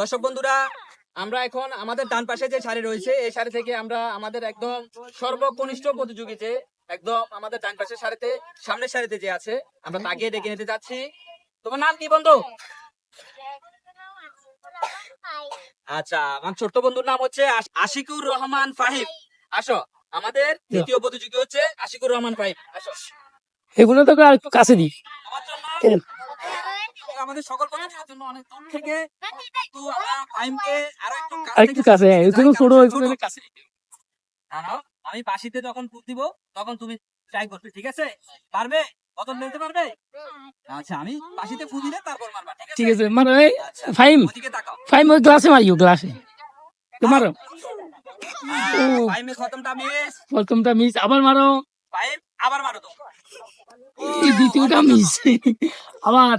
দর্শক বন্ধুরা আমরা এখন আমাদের ডান পাশে যে সারি রয়েছে এই সারি থেকে আমরা আমাদের একদম সর্বকনিষ্ঠ প্রতিযোগী যে একদম আমাদের ডান পাশের সারিতে সামনের সারিতে যে আছে আমরা তাকে ডেকে নিতে যাচ্ছি। তোমার নাম কি বন্ধু? আচ্ছা আমার ছোট্ট বন্ধুর নাম হচ্ছে আশিকুর রহমান ফাহিম। আসো আমাদের দ্বিতীয় প্রতিযোগী হচ্ছে আশিকুর রহমান ফাহিম। আসো। এগুলো তো আর একটু কাছে দিই? আমাদের সকল কমিটির জন্য অনেক দূর থেকে তো আমরা আরও একটু একটু কাছে হ্যাঁ ছোট এগুলো কাছে। দাঁড়াও আমি বাসিতে যখন ফুট দিব তখন তুমি ট্রাই করবে ঠিক আছে? পারবে? নিতে পারবে? আচ্ছা আমি বাসিতে ফু দিলে তারপর মারবা ঠিক আছে? মানে আচ্ছা ফাইম ফাইম ওই গ্লাসে মারিও গ্লাসে তোমার ফাইমে খতমটা মিস প্রথমটা মিস আবার মারো। ফাইম আবার মারো তো। দ্বিতীয়টা মিস আবার।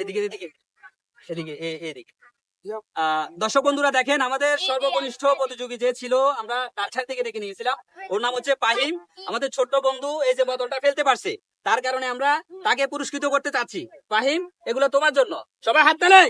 এদিকে এদিকে এদিকে এদিকে এ- এদিকে। আহ, দর্শক বন্ধুরা দেখেন আমাদের সর্বকনিষ্ঠ প্রতিযোগী যে ছিল আমরা কাছাড় থেকে ডেকে নিয়েছিলাম। ওর নাম হচ্ছে পাহিম। আমাদের ছোট্ট বন্ধু এই যে বোতলটা ফেলতে পারছে তার কারণে আমরা তাকে পুরস্কৃত করতে চাচ্ছি। পাহিম এগুলো তোমার জন্য। সবাই হাত তালে।